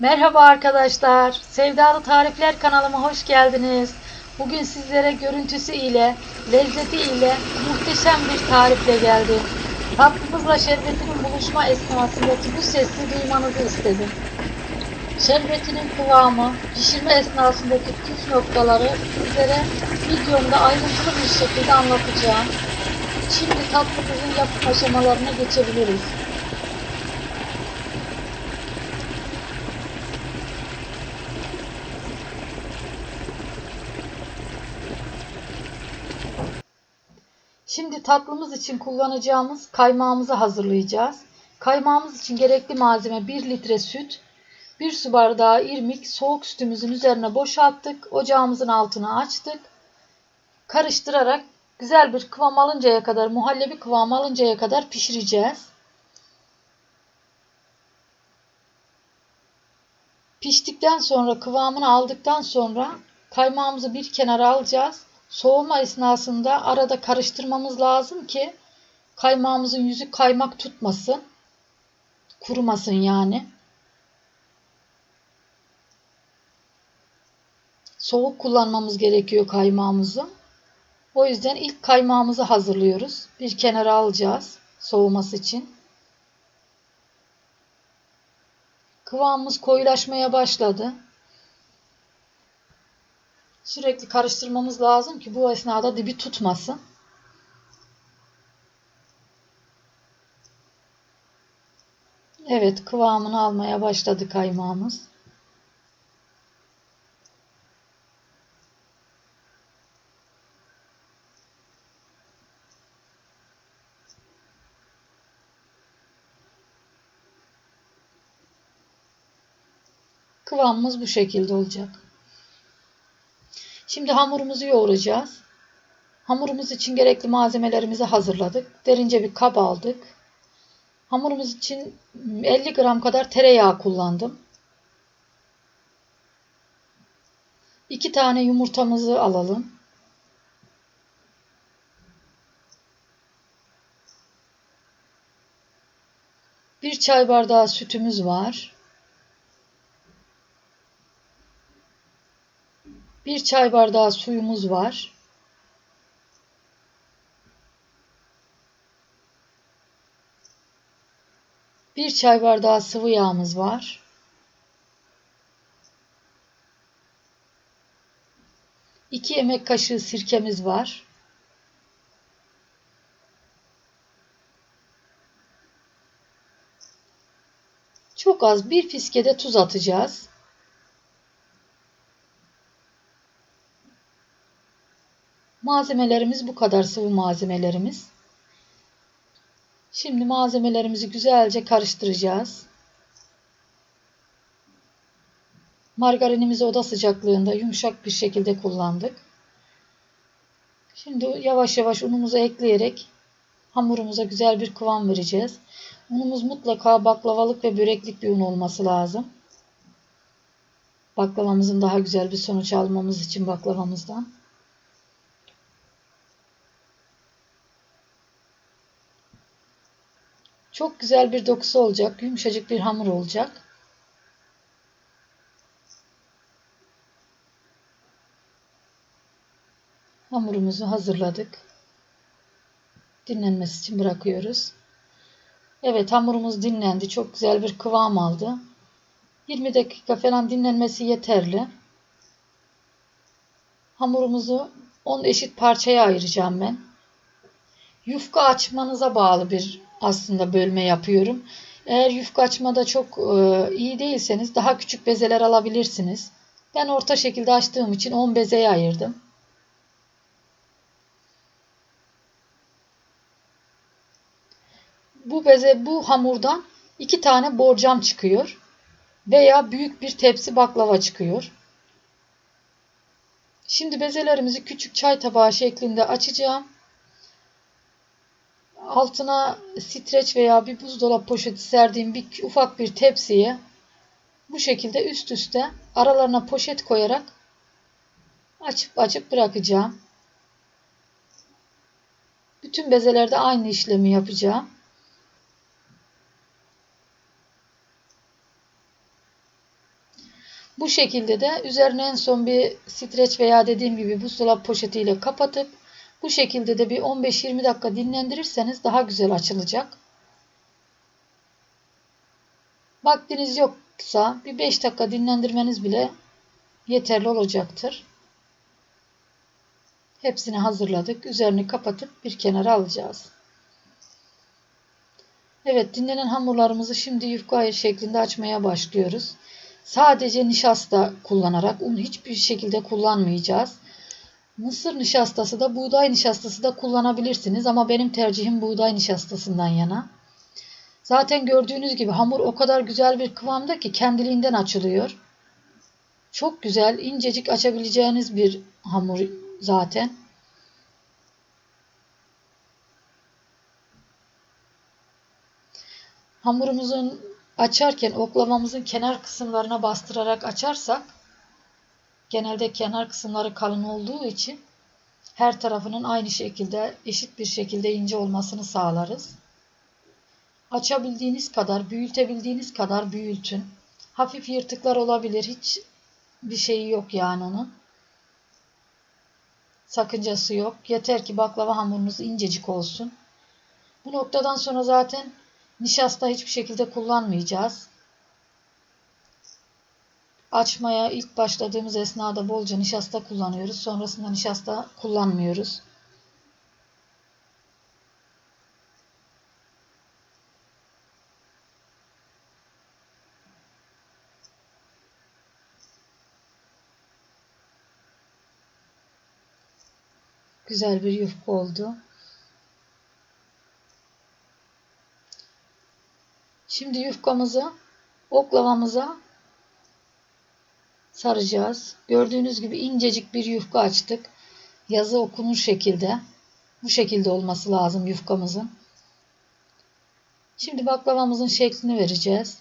Merhaba arkadaşlar. Sevdalı Tarifler kanalıma hoş geldiniz. Bugün sizlere görüntüsü ile, lezzeti ile muhteşem bir tarifle geldim. Tatlımızla şerbetinin buluşma esnasındaki bu sesi duymanızı istedim. Şerbetinin kıvamı, pişirme esnasındaki püf noktaları sizlere videomda ayrıntılı bir şekilde anlatacağım. Şimdi tatlımızın yapım aşamalarına geçebiliriz. Şimdi tatlımız için kullanacağımız kaymağımızı hazırlayacağız. Kaymağımız için gerekli malzeme 1 litre süt, 1 su bardağı irmik soğuk sütümüzün üzerine boşalttık. Ocağımızın altını açtık. Karıştırarak güzel bir kıvam alıncaya kadar, muhallebi kıvamı alıncaya kadar pişireceğiz. Piştikten sonra kıvamını aldıktan sonra kaymağımızı bir kenara alacağız. Soğuma esnasında arada karıştırmamız lazım ki kaymağımızın yüzü kaymak tutmasın. Kurumasın yani. Soğuk kullanmamız gerekiyor kaymağımızı. O yüzden ilk kaymağımızı hazırlıyoruz. Bir kenara alacağız soğuması için. Kıvamımız koyulaşmaya başladı. Sürekli karıştırmamız lazım ki bu esnada dibi tutmasın. Evet kıvamını almaya başladı kaymağımız. Kıvamımız bu şekilde olacak. Şimdi hamurumuzu yoğuracağız. Hamurumuz için gerekli malzemelerimizi hazırladık. Derince bir kap aldık. Hamurumuz için 50 gram kadar tereyağı kullandım. 2 tane yumurtamızı alalım. Bir çay bardağı sütümüz var. Bir çay bardağı suyumuz var. Bir çay bardağı sıvı yağımız var. İki yemek kaşığı sirkemiz var. Çok az bir fiskede tuz atacağız. Malzemelerimiz bu kadar sıvı malzemelerimiz. Şimdi malzemelerimizi güzelce karıştıracağız. Margarinimizi oda sıcaklığında yumuşak bir şekilde kullandık. Şimdi yavaş yavaş unumuzu ekleyerek hamurumuza güzel bir kıvam vereceğiz. Unumuz mutlaka baklavalık ve böreklik bir un olması lazım. Baklavamızın daha güzel bir sonuç almamız için baklavamızdan. Çok güzel bir dokusu olacak. Yumuşacık bir hamur olacak. Hamurumuzu hazırladık. Dinlenmesi için bırakıyoruz. Evet hamurumuz dinlendi. Çok güzel bir kıvam aldı. 20 dakika falan dinlenmesi yeterli. Hamurumuzu 10 eşit parçaya ayıracağım ben. Yufka açmanıza bağlı bir aslında bölme yapıyorum. Eğer yufka açmada çok e, iyi değilseniz daha küçük bezeler alabilirsiniz. Ben orta şekilde açtığım için 10 bezeye ayırdım. Bu beze bu hamurdan iki tane borcam çıkıyor veya büyük bir tepsi baklava çıkıyor. Şimdi bezelerimizi küçük çay tabağı şeklinde açacağım altına streç veya bir buzdolap poşeti serdiğim bir ufak bir tepsiye bu şekilde üst üste aralarına poşet koyarak açıp açıp bırakacağım. Bütün bezelerde aynı işlemi yapacağım. Bu şekilde de üzerine en son bir streç veya dediğim gibi buzdolap poşetiyle kapatıp bu şekilde de bir 15-20 dakika dinlendirirseniz daha güzel açılacak. Vaktiniz yoksa bir 5 dakika dinlendirmeniz bile yeterli olacaktır. Hepsini hazırladık. Üzerini kapatıp bir kenara alacağız. Evet dinlenen hamurlarımızı şimdi yufka ayır şeklinde açmaya başlıyoruz. Sadece nişasta kullanarak un hiçbir şekilde kullanmayacağız. Mısır nişastası da buğday nişastası da kullanabilirsiniz ama benim tercihim buğday nişastasından yana. Zaten gördüğünüz gibi hamur o kadar güzel bir kıvamda ki kendiliğinden açılıyor. Çok güzel, incecik açabileceğiniz bir hamur zaten. Hamurumuzun açarken oklavamızın kenar kısımlarına bastırarak açarsak genelde kenar kısımları kalın olduğu için her tarafının aynı şekilde eşit bir şekilde ince olmasını sağlarız. Açabildiğiniz kadar, büyütebildiğiniz kadar büyütün. Hafif yırtıklar olabilir. Hiç bir şeyi yok yani onun. Sakıncası yok. Yeter ki baklava hamurunuz incecik olsun. Bu noktadan sonra zaten nişasta hiçbir şekilde kullanmayacağız. Açmaya ilk başladığımız esnada bolca nişasta kullanıyoruz. Sonrasında nişasta kullanmıyoruz. Güzel bir yufka oldu. Şimdi yufkamızı oklavamıza saracağız. Gördüğünüz gibi incecik bir yufka açtık. Yazı okunur şekilde. Bu şekilde olması lazım yufkamızın. Şimdi baklavamızın şeklini vereceğiz.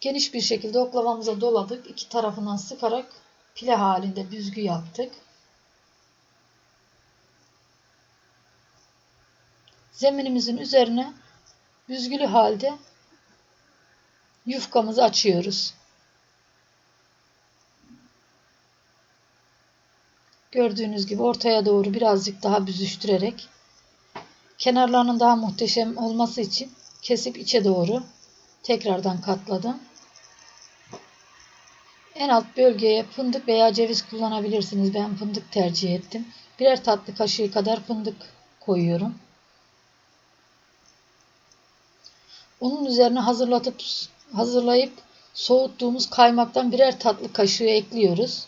Geniş bir şekilde oklavamıza doladık. İki tarafından sıkarak pile halinde büzgü yaptık. Zeminimizin üzerine büzgülü halde yufkamızı açıyoruz. Gördüğünüz gibi ortaya doğru birazcık daha büzüştürerek kenarlarının daha muhteşem olması için kesip içe doğru tekrardan katladım. En alt bölgeye fındık veya ceviz kullanabilirsiniz. Ben fındık tercih ettim. Birer tatlı kaşığı kadar fındık koyuyorum. Onun üzerine hazırlatıp hazırlayıp soğuttuğumuz kaymaktan birer tatlı kaşığı ekliyoruz.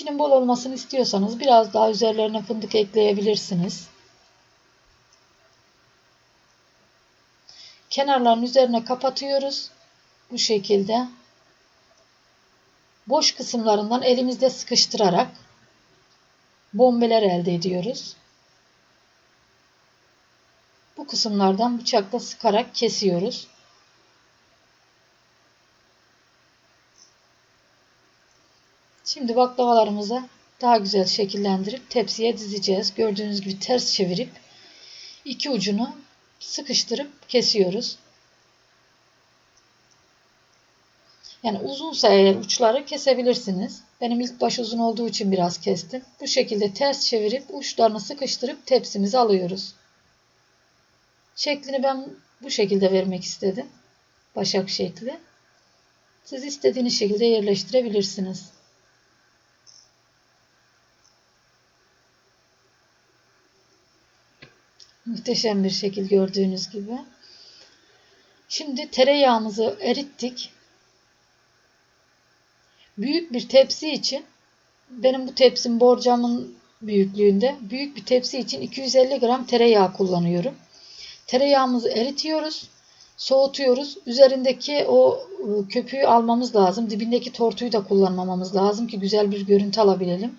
İçinin bol olmasını istiyorsanız biraz daha üzerlerine fındık ekleyebilirsiniz. Kenarların üzerine kapatıyoruz. Bu şekilde boş kısımlarından elimizde sıkıştırarak bombeler elde ediyoruz. Bu kısımlardan bıçakla sıkarak kesiyoruz. Şimdi baklavalarımızı daha güzel şekillendirip tepsiye dizeceğiz. Gördüğünüz gibi ters çevirip iki ucunu sıkıştırıp kesiyoruz. Yani uzunsa eğer uçları kesebilirsiniz. Benim ilk baş uzun olduğu için biraz kestim. Bu şekilde ters çevirip uçlarını sıkıştırıp tepsimize alıyoruz. Şeklini ben bu şekilde vermek istedim. Başak şekli. Siz istediğiniz şekilde yerleştirebilirsiniz. Muhteşem bir şekil gördüğünüz gibi. Şimdi tereyağımızı erittik. Büyük bir tepsi için benim bu tepsim borcamın büyüklüğünde. Büyük bir tepsi için 250 gram tereyağı kullanıyorum. Tereyağımızı eritiyoruz. Soğutuyoruz. Üzerindeki o ıı, köpüğü almamız lazım. Dibindeki tortuyu da kullanmamamız lazım ki güzel bir görüntü alabilelim.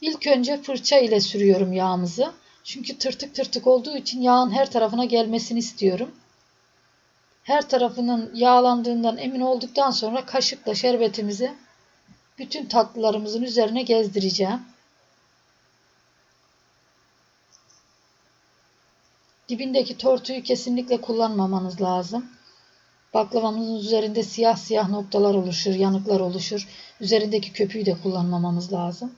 İlk önce fırça ile sürüyorum yağımızı. Çünkü tırtık tırtık olduğu için yağın her tarafına gelmesini istiyorum. Her tarafının yağlandığından emin olduktan sonra kaşıkla şerbetimizi bütün tatlılarımızın üzerine gezdireceğim. Dibindeki tortuyu kesinlikle kullanmamanız lazım. Baklavamızın üzerinde siyah siyah noktalar oluşur, yanıklar oluşur. Üzerindeki köpüğü de kullanmamamız lazım.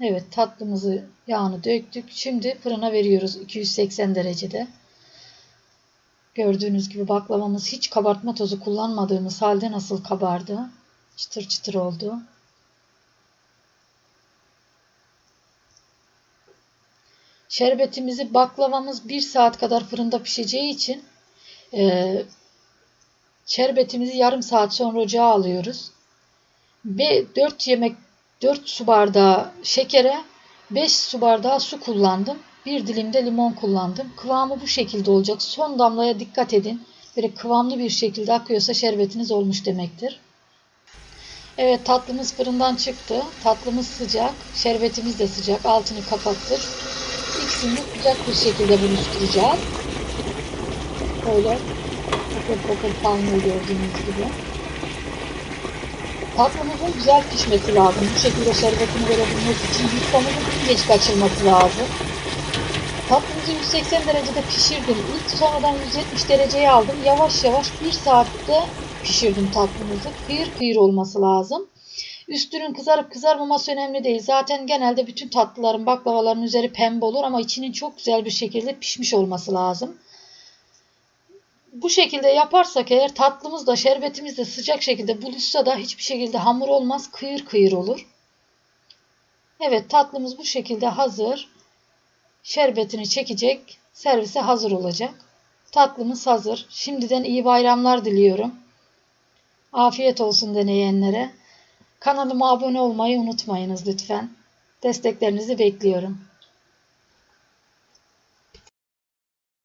Evet tatlımızı yağını döktük. Şimdi fırına veriyoruz 280 derecede. Gördüğünüz gibi baklavamız hiç kabartma tozu kullanmadığımız halde nasıl kabardı. Çıtır çıtır oldu. Şerbetimizi baklavamız 1 saat kadar fırında pişeceği için e, şerbetimizi yarım saat sonra ocağa alıyoruz. Ve 4 yemek 4 su bardağı şekere 5 su bardağı su kullandım. Bir dilim de limon kullandım. Kıvamı bu şekilde olacak. Son damlaya dikkat edin. Böyle kıvamlı bir şekilde akıyorsa şerbetiniz olmuş demektir. Evet tatlımız fırından çıktı. Tatlımız sıcak. Şerbetimiz de sıcak. Altını kapattık. İkisini sıcak bir şekilde buluşturacağız. Böyle pokul pokul kaynıyor gördüğünüz gibi. Tatlımızın güzel pişmesi lazım. Bu şekilde şerbetini verebilmesi için yufkamızın geç kaçırması lazım. Tatlımızı 180 derecede pişirdim. İlk sonradan 170 dereceye aldım. Yavaş yavaş 1 saatte pişirdim tatlımızı. Kıyır kıyır olması lazım. Üstünün kızarıp kızarmaması önemli değil. Zaten genelde bütün tatlıların, baklavaların üzeri pembe olur ama içinin çok güzel bir şekilde pişmiş olması lazım. Bu şekilde yaparsak eğer tatlımız da şerbetimiz de sıcak şekilde buluşsa da hiçbir şekilde hamur olmaz. Kıyır kıyır olur. Evet tatlımız bu şekilde hazır. Şerbetini çekecek. Servise hazır olacak. Tatlımız hazır. Şimdiden iyi bayramlar diliyorum. Afiyet olsun deneyenlere. Kanalıma abone olmayı unutmayınız lütfen. Desteklerinizi bekliyorum.